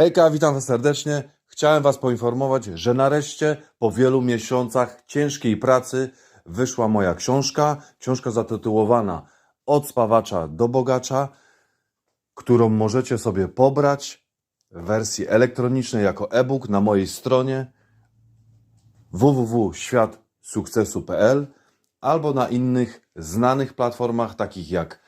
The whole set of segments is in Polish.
Hejka, witam Was serdecznie. Chciałem Was poinformować, że nareszcie po wielu miesiącach ciężkiej pracy wyszła moja książka. Książka zatytułowana Od spawacza do bogacza, którą możecie sobie pobrać w wersji elektronicznej jako e-book na mojej stronie www.światsukcesu.pl albo na innych znanych platformach takich jak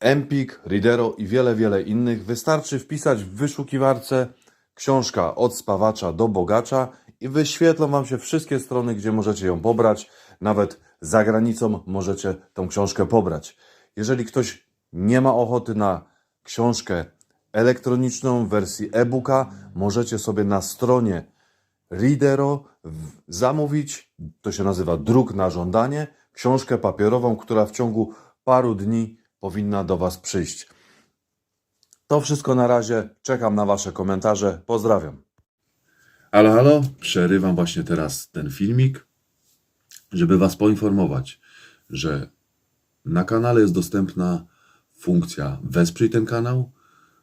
Empik, Readero i wiele, wiele innych. Wystarczy wpisać w wyszukiwarce książka od spawacza do bogacza i wyświetlą Wam się wszystkie strony, gdzie możecie ją pobrać. Nawet za granicą możecie tą książkę pobrać. Jeżeli ktoś nie ma ochoty na książkę elektroniczną w wersji e-booka, możecie sobie na stronie Readero zamówić, to się nazywa druk na żądanie, książkę papierową, która w ciągu paru dni powinna do Was przyjść. To wszystko na razie. Czekam na Wasze komentarze. Pozdrawiam. Halo, halo, przerywam właśnie teraz ten filmik, żeby Was poinformować, że na kanale jest dostępna funkcja Wesprzyj ten kanał.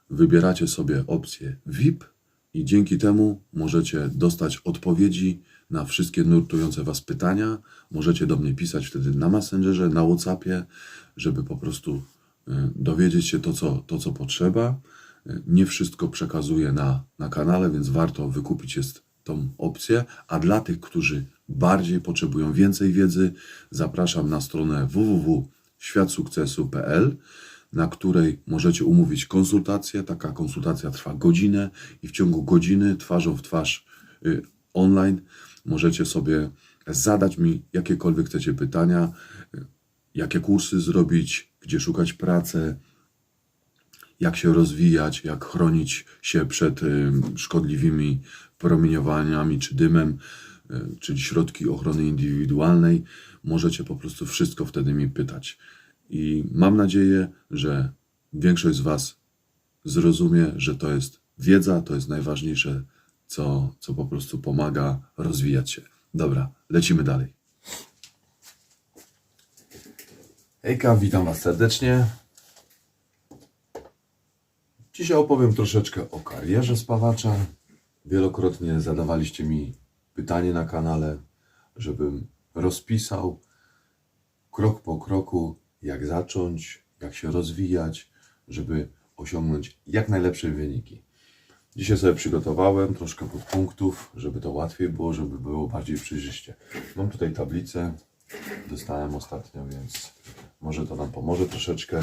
Wybieracie sobie opcję VIP i dzięki temu możecie dostać odpowiedzi na wszystkie nurtujące Was pytania. Możecie do mnie pisać wtedy na Messengerze, na Whatsappie, żeby po prostu dowiedzieć się to, co, to, co potrzeba. Y, Nie wszystko przekazuję na, na kanale, więc warto wykupić jest tą opcję. A dla tych, którzy bardziej potrzebują więcej wiedzy, zapraszam na stronę www.światsukcesu.pl, na której możecie umówić konsultację. Taka konsultacja trwa godzinę i w ciągu godziny twarzą w twarz y, online możecie sobie zadać mi jakiekolwiek chcecie pytania, jakie kursy zrobić, gdzie szukać pracy, jak się rozwijać, jak chronić się przed szkodliwymi promieniowaniami czy dymem, y, czyli środki ochrony indywidualnej. Możecie po prostu wszystko wtedy mi pytać. I mam nadzieję, że większość z Was zrozumie, że to jest wiedza, to jest najważniejsze, co, co po prostu pomaga rozwijać się. Dobra, lecimy dalej. Hejka, witam Was serdecznie. Dzisiaj opowiem troszeczkę o karierze spawacza. Wielokrotnie zadawaliście mi pytanie na kanale, żebym rozpisał krok po kroku, jak zacząć, jak się rozwijać, żeby osiągnąć jak najlepsze wyniki. Dzisiaj sobie przygotowałem troszkę podpunktów, żeby to łatwiej było, żeby było bardziej przejrzyście. Mam tutaj tablicę, dostałem ostatnio, więc może to nam pomoże troszeczkę.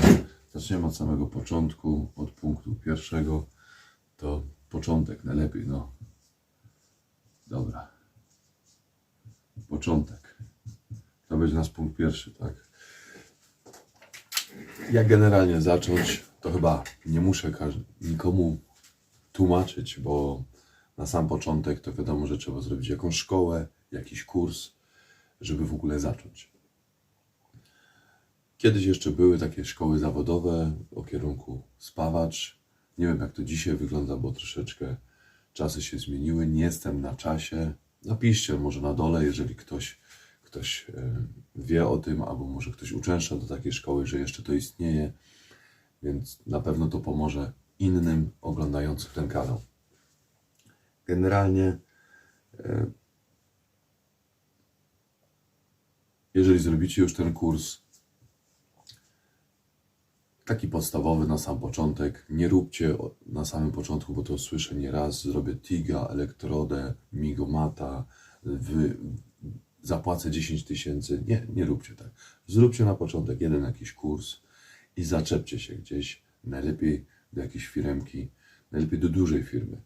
Zaczniemy od samego początku, od punktu pierwszego. To początek najlepiej, no. Dobra. Początek. To będzie nasz punkt pierwszy, tak? Jak generalnie zacząć, to chyba nie muszę nikomu tłumaczyć, bo na sam początek to wiadomo, że trzeba zrobić jakąś szkołę, jakiś kurs, żeby w ogóle zacząć. Kiedyś jeszcze były takie szkoły zawodowe o kierunku spawacz. Nie wiem, jak to dzisiaj wygląda, bo troszeczkę czasy się zmieniły. Nie jestem na czasie. Napiszcie może na dole, jeżeli ktoś, ktoś wie o tym, albo może ktoś uczęszcza do takiej szkoły, że jeszcze to istnieje. Więc na pewno to pomoże innym oglądającym ten kanał. Generalnie, jeżeli zrobicie już ten kurs, taki podstawowy na sam początek. Nie róbcie na samym początku, bo to słyszę nieraz. Zrobię TIGA, elektrodę, migomata, wy, zapłacę 10 tysięcy. Nie, nie róbcie tak. Zróbcie na początek jeden jakiś kurs i zaczepcie się gdzieś. Najlepiej do jakiejś firmki, najlepiej do dużej firmy.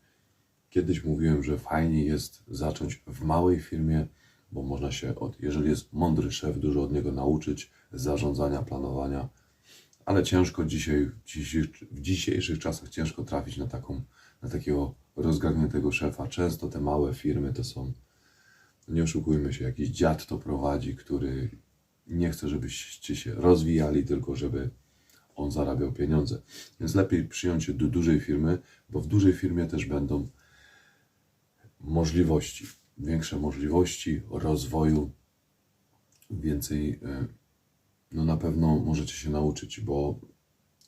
Kiedyś mówiłem, że fajnie jest zacząć w małej firmie, bo można się, od, jeżeli jest mądry szef, dużo od niego nauczyć, zarządzania, planowania, ale ciężko dzisiaj, w dzisiejszych czasach ciężko trafić na taką, na takiego rozgarniętego szefa. Często te małe firmy to są, nie oszukujmy się, jakiś dziad to prowadzi, który nie chce, żebyście się rozwijali, tylko żeby on zarabiał pieniądze. Więc lepiej przyjąć się do dużej firmy, bo w dużej firmie też będą możliwości, większe możliwości rozwoju, więcej, e, no na pewno możecie się nauczyć, bo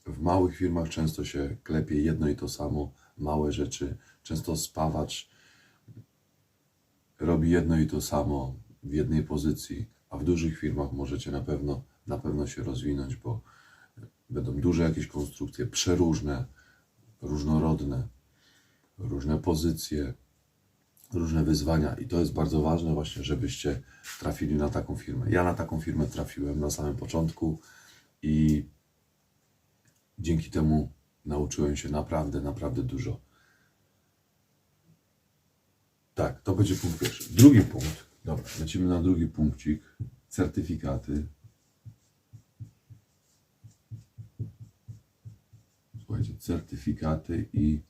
w małych firmach często się klepie jedno i to samo, małe rzeczy. Często spawacz robi jedno i to samo w jednej pozycji, a w dużych firmach możecie na pewno, na pewno się rozwinąć, bo będą duże jakieś konstrukcje, przeróżne, różnorodne, różne pozycje, różne wyzwania i to jest bardzo ważne właśnie, żebyście trafili na taką firmę. Ja na taką firmę trafiłem na samym początku i dzięki temu nauczyłem się naprawdę, naprawdę dużo. Tak, to będzie punkt pierwszy. Drugi punkt. Dobra, lecimy na drugi punkcik. Certyfikaty. Słuchajcie, certyfikaty i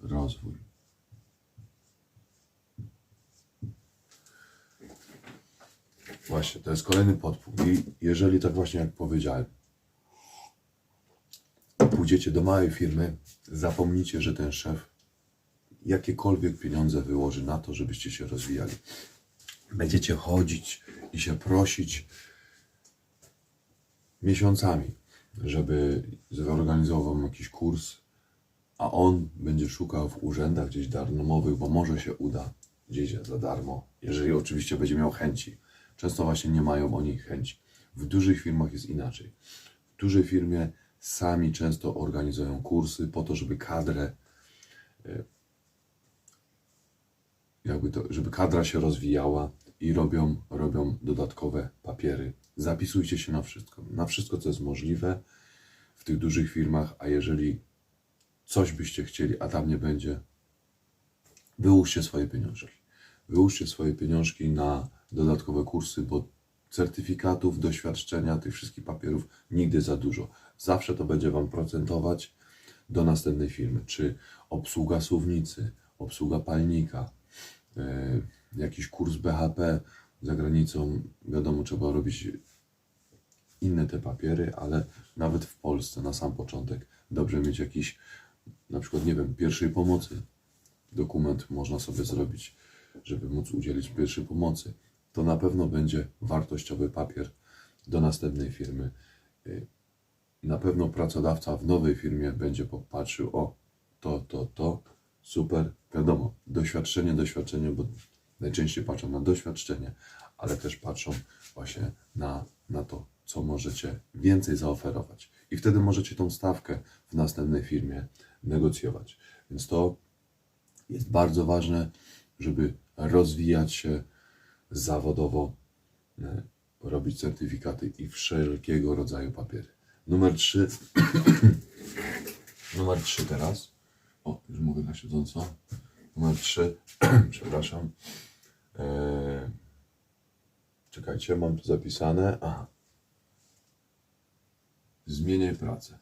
rozwój. Właśnie, to jest kolejny podpunkt. I jeżeli tak właśnie jak powiedziałem, pójdziecie do małej firmy, zapomnijcie, że ten szef jakiekolwiek pieniądze wyłoży na to, żebyście się rozwijali. Będziecie chodzić i się prosić miesiącami, żeby zorganizował wam jakiś kurs, a on będzie szukał w urzędach gdzieś darmowych, bo może się uda gdzieś za darmo, jeżeli oczywiście będzie miał chęci. Często właśnie nie mają oni chęci. W dużych firmach jest inaczej. W dużej firmie sami często organizują kursy po to, żeby kadrę jakby to, żeby kadra się rozwijała i robią, robią dodatkowe papiery. Zapisujcie się na wszystko, na wszystko, co jest możliwe w tych dużych firmach, a jeżeli coś byście chcieli, a tam nie będzie, wyłóżcie swoje pieniążki. Wyłóżcie swoje pieniążki na dodatkowe kursy, bo certyfikatów, doświadczenia, tych wszystkich papierów nigdy za dużo. Zawsze to będzie Wam procentować do następnej firmy. Czy obsługa suwnicy, obsługa palnika, e, jakiś kurs BHP za granicą, wiadomo, trzeba robić inne te papiery, ale nawet w Polsce na sam początek dobrze mieć jakiś, na przykład, nie wiem, pierwszej pomocy. Dokument można sobie zrobić, żeby móc udzielić pierwszej pomocy. To na pewno będzie wartościowy papier do następnej firmy. Y, Na pewno pracodawca w nowej firmie będzie popatrzył, o, to, to, to, super, wiadomo, doświadczenie, doświadczenie, bo najczęściej patrzą na doświadczenie, ale też patrzą właśnie na, na to, co możecie więcej zaoferować. I wtedy możecie tą stawkę w następnej firmie negocjować. Więc to jest bardzo ważne, żeby rozwijać się zawodowo, e, robić certyfikaty i wszelkiego rodzaju papiery. Numer 3. Numer 3 teraz. O, już mówię na siedząco. Numer 3. Przepraszam. E, czekajcie, mam tu zapisane. Aha. Zmieniaj pracę.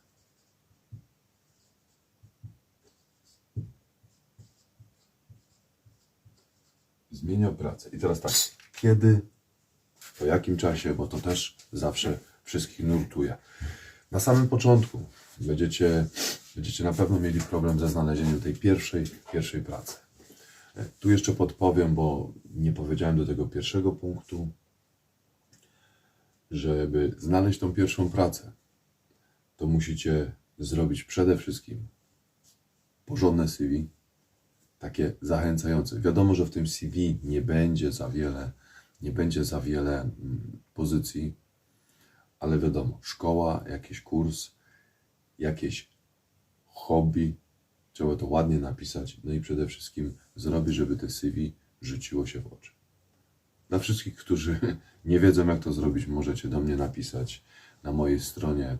Zmieniał pracę. I teraz tak, kiedy, po jakim czasie, bo to też zawsze wszystkich nurtuje. Na samym początku będziecie, będziecie na pewno mieli problem ze znalezieniem tej pierwszej, pierwszej pracy. E, Tu jeszcze podpowiem, bo nie powiedziałem do tego pierwszego punktu, żeby znaleźć tą pierwszą pracę, to musicie zrobić przede wszystkim porządne CV, takie zachęcające. Wiadomo, że w tym CV nie będzie za wiele, nie będzie za wiele mm, pozycji, ale wiadomo, szkoła, jakiś kurs, jakieś hobby, trzeba to ładnie napisać, no i przede wszystkim zrobić, żeby te CV rzuciło się w oczy. Dla wszystkich, którzy nie wiedzą, jak to zrobić, możecie do mnie napisać na mojej stronie.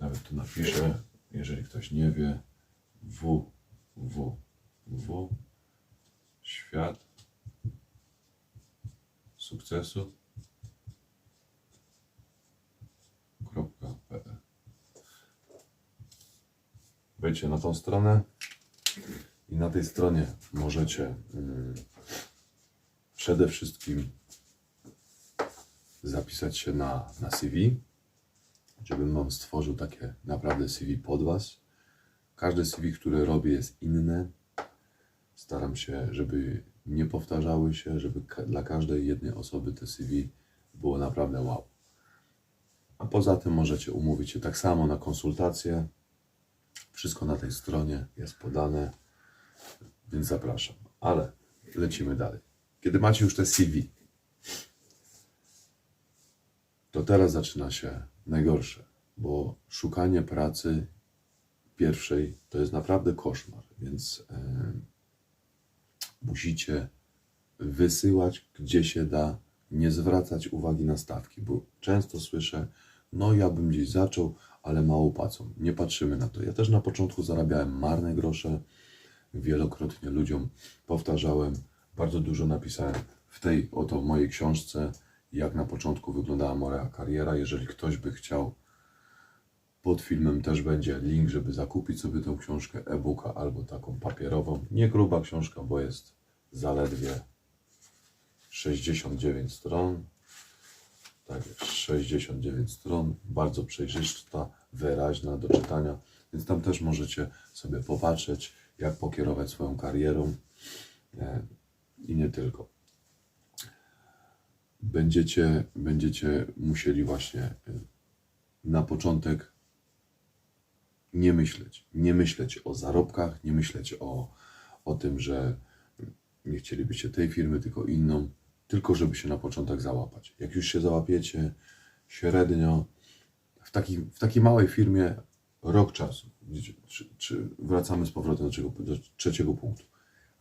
Nawet tu napiszę, jeżeli ktoś nie wie, www świat. Sukcesu. Wejdźcie na tą stronę. I na tej stronie możecie mm, przede wszystkim zapisać się na, na CV, żebym Wam stworzył takie naprawdę CV pod Was. Każde CV, które robię jest inne. Staram się, żeby nie powtarzały się, żeby dla każdej jednej osoby te CV było naprawdę wow. A poza tym możecie umówić się tak samo na konsultację. Wszystko na tej stronie jest podane. Więc zapraszam. Ale lecimy dalej. Kiedy macie już te CV, to teraz zaczyna się najgorsze, bo szukanie pracy pierwszej to jest naprawdę koszmar, więc e, musicie wysyłać gdzie się da, nie zwracać uwagi na stawki, bo często słyszę, no ja bym gdzieś zaczął, ale mało płacą. Nie patrzymy na to. Ja też na początku zarabiałem marne grosze, wielokrotnie ludziom powtarzałem, bardzo dużo napisałem w tej oto mojej książce, jak na początku wyglądała moja kariera. Jeżeli ktoś by chciał, pod filmem też będzie link, żeby zakupić sobie tą książkę e-booka albo taką papierową. Nie gruba książka, bo jest zaledwie 69 stron. Tak jest, 69 stron, bardzo przejrzysta, wyraźna do czytania, więc tam też możecie sobie popatrzeć, jak pokierować swoją karierą e, i nie tylko. Będziecie, będziecie musieli właśnie e, na początek nie myśleć, nie myśleć o zarobkach, nie myśleć o, o tym, że nie chcielibyście tej firmy, tylko inną, tylko żeby się na początek załapać. Jak już się załapiecie, średnio w, takiej w takiej małej firmie rok czasu. Czy, czy wracamy z powrotem do, czego, do trzeciego punktu.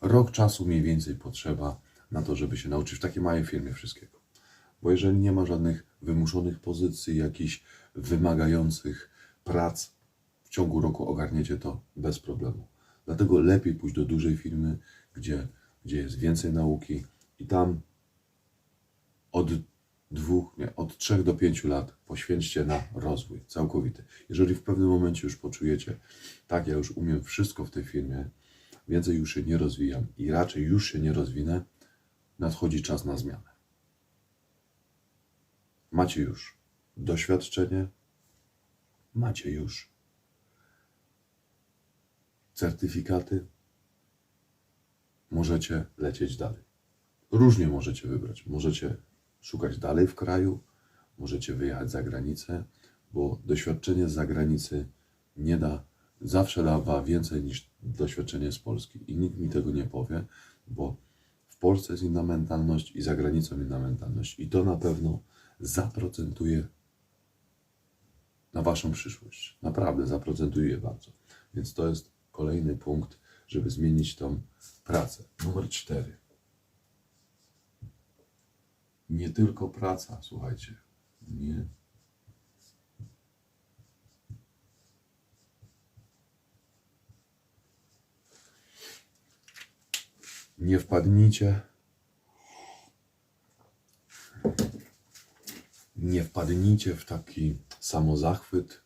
Rok czasu mniej więcej potrzeba na to, żeby się nauczyć w takiej małej firmie wszystkiego. Bo jeżeli nie ma żadnych wymuszonych pozycji, jakichś wymagających prac, w ciągu roku ogarniecie to bez problemu. Dlatego lepiej pójść do dużej firmy, gdzie, gdzie jest więcej nauki i tam od dwóch, nie, od trzech do pięciu lat poświęćcie na rozwój całkowity. Jeżeli w pewnym momencie już poczujecie, tak, ja już umiem wszystko w tej firmie, więcej już się nie rozwijam i raczej już się nie rozwinę, nadchodzi czas na zmianę. Macie już doświadczenie, macie już certyfikaty, możecie lecieć dalej. Różnie możecie wybrać. Możecie szukać dalej w kraju, możecie wyjechać za granicę, bo doświadczenie z zagranicy nie da, zawsze dawa więcej niż doświadczenie z Polski. I nikt mi tego nie powie, bo w Polsce jest inna mentalność i za granicą inna mentalność. I to na pewno zaprocentuje na Waszą przyszłość. Naprawdę zaprocentuje bardzo. Więc to jest kolejny punkt, żeby zmienić tą pracę. Numer cztery. Nie tylko praca, słuchajcie. Nie. Nie wpadnijcie. Nie wpadnijcie w taki samozachwyt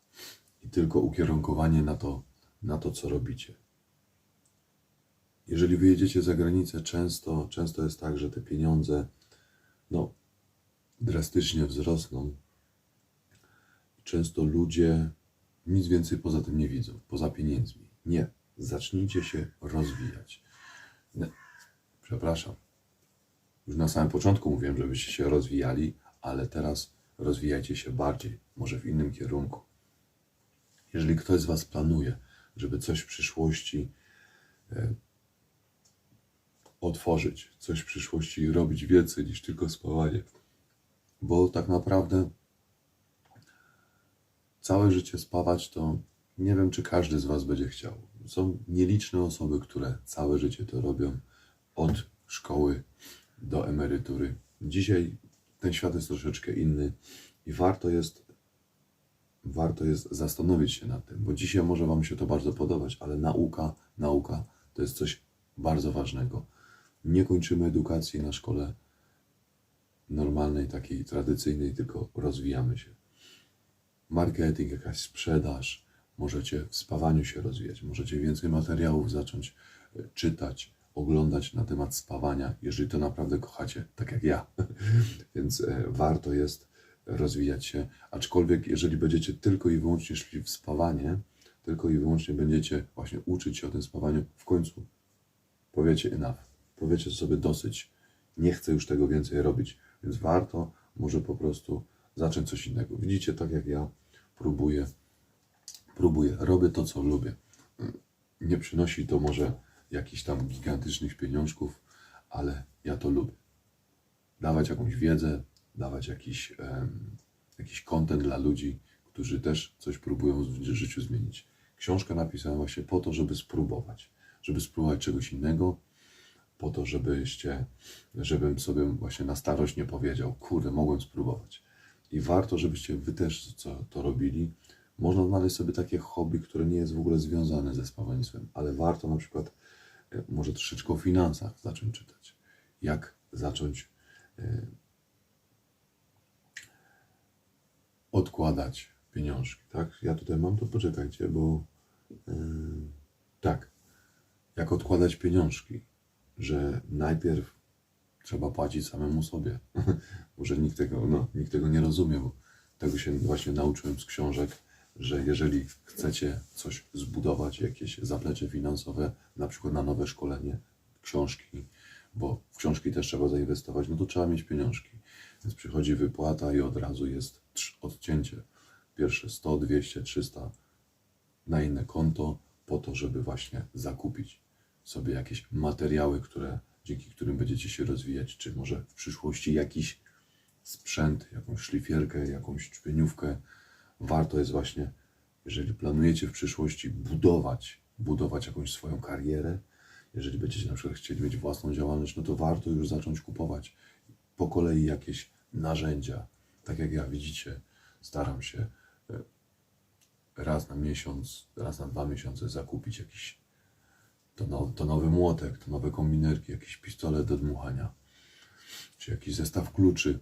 i tylko ukierunkowanie na to, na to, co robicie. Jeżeli wyjedziecie za granicę, często, często jest tak, że te pieniądze no, drastycznie wzrosną. Często ludzie nic więcej poza tym nie widzą, poza pieniędzmi. Nie, zacznijcie się rozwijać. Nie, przepraszam. Już na samym początku mówiłem, żebyście się rozwijali, ale teraz rozwijajcie się bardziej, może w innym kierunku. Jeżeli ktoś z Was planuje, żeby coś w przyszłości e, otworzyć, coś w przyszłości robić więcej niż tylko spawanie, bo tak naprawdę całe życie spawać to nie wiem, czy każdy z Was będzie chciał. Są nieliczne osoby, które całe życie to robią, od szkoły do emerytury. Dzisiaj ten świat jest troszeczkę inny i warto jest, warto jest zastanowić się nad tym, bo dzisiaj może Wam się to bardzo podobać, ale nauka, nauka to jest coś bardzo ważnego. Nie kończymy edukacji na szkole normalnej, takiej tradycyjnej, tylko rozwijamy się. Marketing, jakaś sprzedaż, możecie w spawaniu się rozwijać, możecie więcej materiałów zacząć e, czytać, oglądać na temat spawania, jeżeli to naprawdę kochacie, tak jak ja. Więc e, warto jest rozwijać się, aczkolwiek jeżeli będziecie tylko i wyłącznie szli w spawanie, tylko i wyłącznie będziecie właśnie uczyć się o tym spawaniu, w końcu powiecie enough, powiecie sobie dosyć, nie chcę już tego więcej robić, więc warto może po prostu zacząć coś innego. Widzicie, tak jak ja próbuję, próbuję, robię to, co lubię. Nie przynosi to może jakichś tam gigantycznych pieniążków, ale ja to lubię. Dawać jakąś wiedzę, dawać jakiś, em, jakiś content dla ludzi, którzy też coś próbują w życiu zmienić. Książkę napisałem właśnie po to, żeby spróbować, żeby spróbować czegoś innego, po to, żebyście, żebym sobie właśnie na starość nie powiedział, kurde, mogłem spróbować. I warto, żebyście wy też co, to robili. Można znaleźć sobie takie hobby, które nie jest w ogóle związane ze spawaństwem, ale warto na przykład e, może troszeczkę o finansach zacząć czytać. Jak zacząć e, odkładać pieniążki, tak? Ja tutaj mam to, poczekajcie, bo e, tak, jak odkładać pieniążki, że najpierw trzeba płacić samemu sobie. Może nikt tego, no, nikt tego nie rozumie, bo tego się właśnie nauczyłem z książek, że jeżeli chcecie coś zbudować, jakieś zaplecze finansowe, na przykład na nowe szkolenie, książki, bo w książki też trzeba zainwestować, no to trzeba mieć pieniążki. Więc przychodzi wypłata i od razu jest odcięcie. Pierwsze 100, 200, 300 na inne konto, po to, żeby właśnie zakupić sobie jakieś materiały, które, dzięki którym będziecie się rozwijać, czy może w przyszłości jakiś sprzęt, jakąś szlifierkę, jakąś czpieniówkę. Warto jest właśnie, jeżeli planujecie w przyszłości budować, budować jakąś swoją karierę, jeżeli będziecie na przykład chcieli mieć własną działalność, no to warto już zacząć kupować po kolei jakieś narzędzia. Tak jak ja widzicie, staram się e, raz na miesiąc, raz na dwa miesiące zakupić jakiś to, no, to nowy młotek, to nowe kombinerki, jakiś pistolet do dmuchania, czy jakiś zestaw kluczy,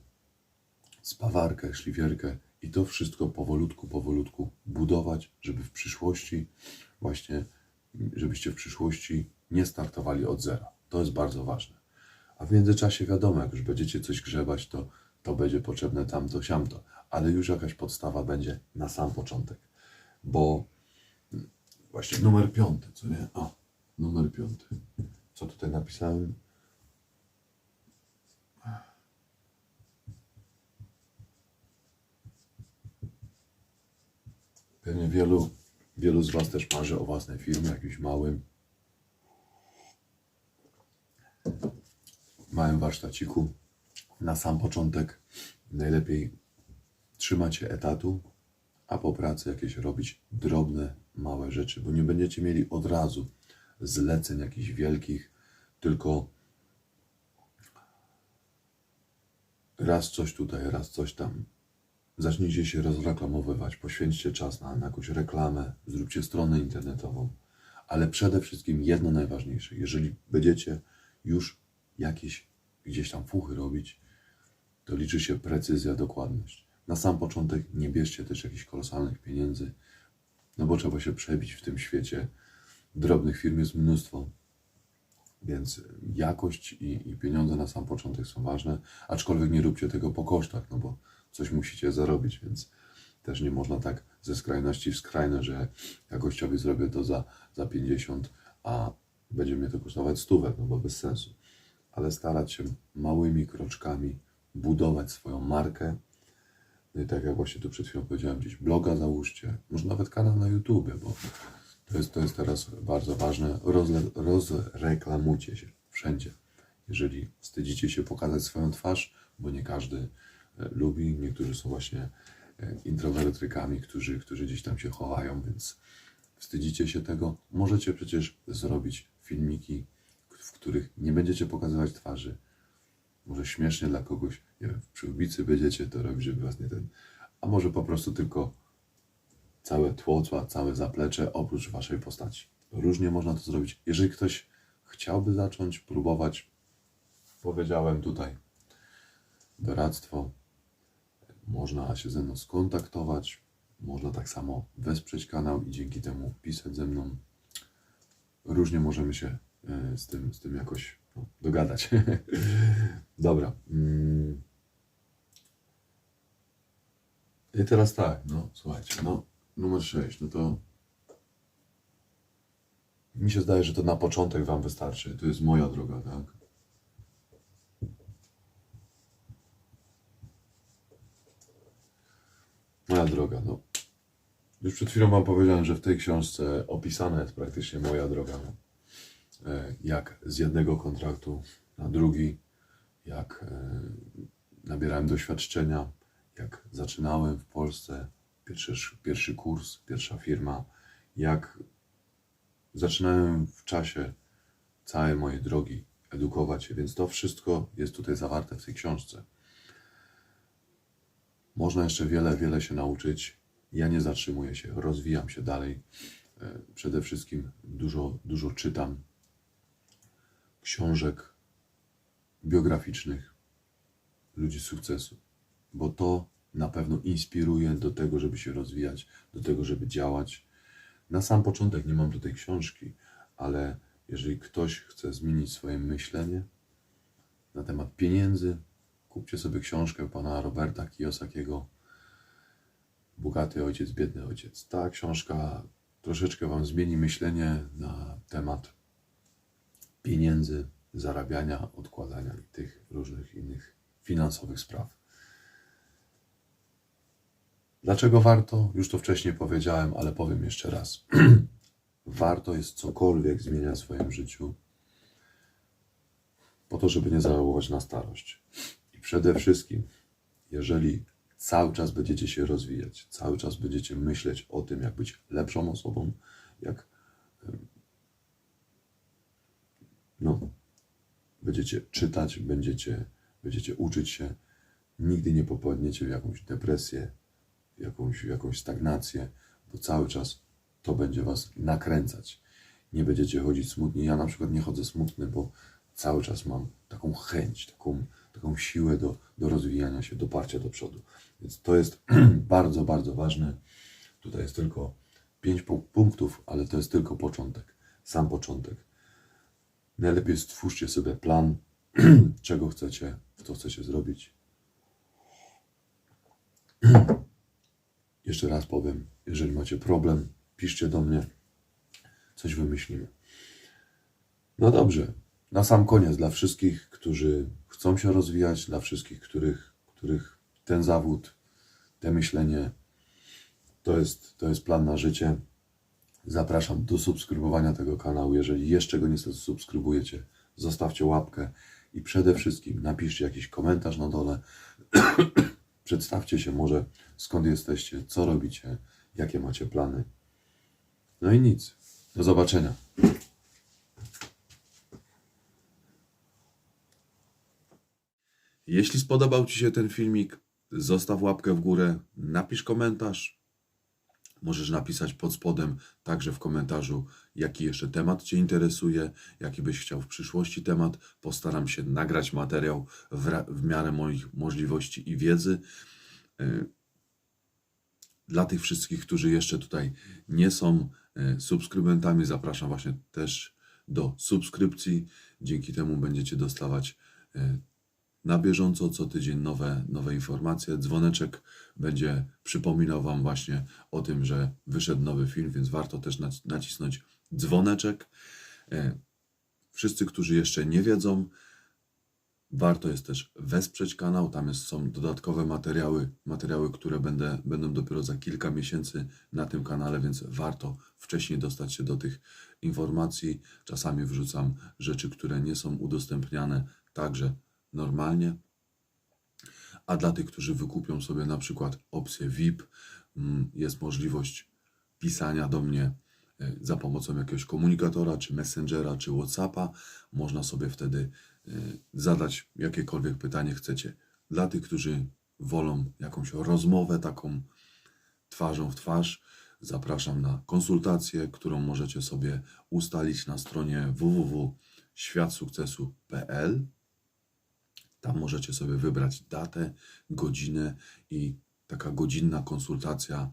spawarkę, szlifierkę i to wszystko powolutku, powolutku budować, żeby w przyszłości właśnie, żebyście w przyszłości nie startowali od zera. To jest bardzo ważne. A w międzyczasie wiadomo, jak już będziecie coś grzebać, to, to będzie potrzebne tamto, siamto, ale już jakaś podstawa będzie na sam początek, bo Właśnie numer piąty, co nie? O, numer piąty. Co tutaj napisałem? Pewnie wielu, wielu z Was też marzy o własnej firmie, jakimś małym, małym warsztaciku. Na sam początek najlepiej trzymać się etatu, a po pracy jakieś robić drobne, małe rzeczy, bo nie będziecie mieli od razu zleceń jakichś wielkich, tylko raz coś tutaj, raz coś tam. Zacznijcie się rozreklamowywać, poświęćcie czas na, na jakąś reklamę, zróbcie stronę internetową, ale przede wszystkim jedno najważniejsze, jeżeli będziecie już jakieś gdzieś tam fuchy robić, to liczy się precyzja, dokładność. Na sam początek nie bierzcie też jakichś kolosalnych pieniędzy, no bo trzeba się przebić w tym świecie. Drobnych firm jest mnóstwo, więc jakość i, i pieniądze na sam początek są ważne, aczkolwiek nie róbcie tego po kosztach, no bo coś musicie zarobić, więc też nie można tak ze skrajności w skrajne, że ja gościowi zrobię to za, za 50, a będzie mnie to kosztować stówek, no bo bez sensu. Ale starać się małymi kroczkami budować swoją markę, no i tak jak właśnie tu przed chwilą powiedziałem, gdzieś bloga załóżcie, może nawet kanał na YouTube, bo to jest, to jest teraz bardzo ważne. Rozle, rozreklamujcie się wszędzie. Jeżeli wstydzicie się pokazać swoją twarz, bo nie każdy e, lubi, niektórzy są właśnie e, introwertrykami, którzy, którzy gdzieś tam się chowają, więc wstydzicie się tego. Możecie przecież zrobić filmiki, w których nie będziecie pokazywać twarzy, może śmiesznie dla kogoś, nie wiem, przy ulicy będziecie to robić, żeby was nie ten, a może po prostu tylko całe tło, ca- całe zaplecze oprócz waszej postaci. Różnie można to zrobić. Jeżeli ktoś chciałby zacząć, próbować, powiedziałem tutaj doradztwo, można się ze mną skontaktować, można tak samo wesprzeć kanał i dzięki temu pisać ze mną. Różnie możemy się e, z tym, z tym jakoś no, dogadać. Dobra. mm. I teraz tak, no słuchajcie, no numer 6, no to mi się zdaje, że to na początek Wam wystarczy. To jest moja droga, tak? Moja droga, no. Już przed chwilą Wam powiedziałem, że w tej książce opisana jest praktycznie moja droga. e, jak z jednego kontraktu na drugi, jak e, nabierałem doświadczenia, jak zaczynałem w Polsce, pierwszy, pierwszy kurs, pierwsza firma, jak zaczynałem w czasie całej mojej drogi edukować się, więc to wszystko jest tutaj zawarte w tej książce. Można jeszcze wiele, wiele się nauczyć. Ja nie zatrzymuję się, rozwijam się dalej. E, Przede wszystkim dużo, dużo czytam książek biograficznych ludzi sukcesu, bo to na pewno inspiruje do tego, żeby się rozwijać, do tego, żeby działać. Na sam początek nie mam tutaj książki, ale jeżeli ktoś chce zmienić swoje myślenie na temat pieniędzy, kupcie sobie książkę pana Roberta Kiyosakiego Bogaty ojciec, biedny ojciec. Ta książka troszeczkę wam zmieni myślenie na temat pieniędzy, zarabiania, odkładania i tych różnych innych finansowych spraw. Dlaczego warto? Już to wcześniej powiedziałem, ale powiem jeszcze raz. warto jest cokolwiek zmieniać w swoim życiu po to, żeby nie zażałować na starość. I przede wszystkim, jeżeli cały czas będziecie się rozwijać, cały czas będziecie myśleć o tym, jak być lepszą osobą, jak no, będziecie czytać, będziecie, będziecie uczyć się, nigdy nie popadniecie w jakąś depresję, jakąś, jakąś stagnację, bo cały czas to będzie was nakręcać. Nie będziecie chodzić smutni. Ja na przykład nie chodzę smutny, bo cały czas mam taką chęć, taką, taką siłę do, do rozwijania się, do parcia do przodu. Więc to jest bardzo, bardzo ważne. Tutaj jest tylko pięć pu- punktów, ale to jest tylko początek, sam początek. Najlepiej stwórzcie sobie plan, czego chcecie, co chcecie zrobić. Jeszcze raz powiem, jeżeli macie problem, piszcie do mnie, coś wymyślimy. No dobrze, na sam koniec dla wszystkich, którzy chcą się rozwijać, dla wszystkich, których, których ten zawód, te myślenie to jest, to jest plan na życie. Zapraszam do subskrybowania tego kanału. Jeżeli jeszcze go nie subskrybujecie, zostawcie łapkę i przede wszystkim napiszcie jakiś komentarz na dole. Przedstawcie się może skąd jesteście, co robicie, jakie macie plany. No i nic. Do zobaczenia. Jeśli spodobał Ci się ten filmik, zostaw łapkę w górę, napisz komentarz. Możesz napisać pod spodem także w komentarzu, jaki jeszcze temat Cię interesuje, jaki byś chciał w przyszłości temat. Postaram się nagrać materiał w, w miarę moich możliwości i wiedzy. Y, Dla tych wszystkich, którzy jeszcze tutaj nie są y, subskrybentami, zapraszam właśnie też do subskrypcji. Dzięki temu będziecie dostawać y, na bieżąco co tydzień nowe, nowe informacje. Dzwoneczek będzie przypominał Wam właśnie o tym, że wyszedł nowy film, więc warto też nac- nacisnąć dzwoneczek. E, Wszyscy, którzy jeszcze nie wiedzą, warto jest też wesprzeć kanał. Tam jest, są dodatkowe materiały, materiały, które będę, będą dopiero za kilka miesięcy na tym kanale, więc warto wcześniej dostać się do tych informacji. Czasami wrzucam rzeczy, które nie są udostępniane także normalnie. A dla tych, którzy wykupią sobie na przykład opcję VIP, mm, jest możliwość pisania do mnie e, za pomocą jakiegoś komunikatora, czy Messengera, czy WhatsAppa. Można sobie wtedy e, zadać jakiekolwiek pytanie chcecie. Dla tych, którzy wolą jakąś rozmowę taką twarzą w twarz, zapraszam na konsultację, którą możecie sobie ustalić na stronie www.światsukcesu.pl. Tam możecie sobie wybrać datę, godzinę i taka godzinna konsultacja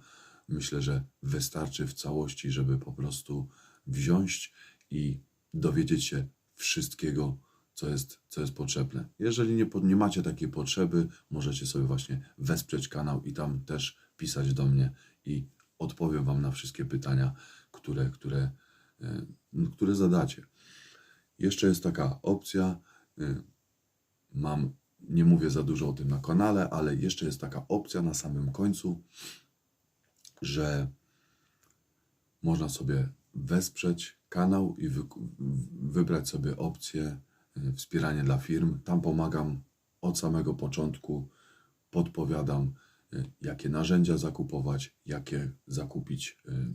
myślę, że wystarczy w całości, żeby po prostu wziąć i dowiedzieć się wszystkiego, co jest, co jest potrzebne. Jeżeli nie, nie macie takiej potrzeby, możecie sobie właśnie wesprzeć kanał i tam też pisać do mnie i odpowiem Wam na wszystkie pytania, które, które, e, które zadacie. Jeszcze jest taka opcja, y, mam, nie mówię za dużo o tym na kanale, ale jeszcze jest taka opcja na samym końcu, że można sobie wesprzeć kanał i wy, wybrać sobie opcję y, wspieranie dla firm. Tam pomagam od samego początku, podpowiadam, y, jakie narzędzia zakupować, jakie zakupić y,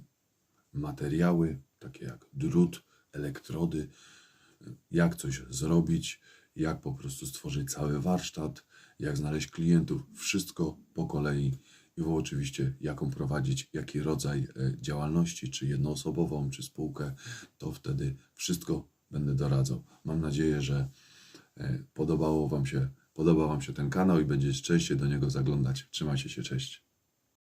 materiały, takie jak drut, elektrody, jak coś zrobić, jak po prostu stworzyć cały warsztat, jak znaleźć klientów, wszystko po kolei i oczywiście jaką prowadzić, jaki rodzaj e, działalności, czy jednoosobową, czy spółkę, to wtedy wszystko będę doradzał. Mam nadzieję, że e, podobało wam się, podoba Wam się ten kanał i będziecie częściej do niego zaglądać. Trzymajcie się, cześć.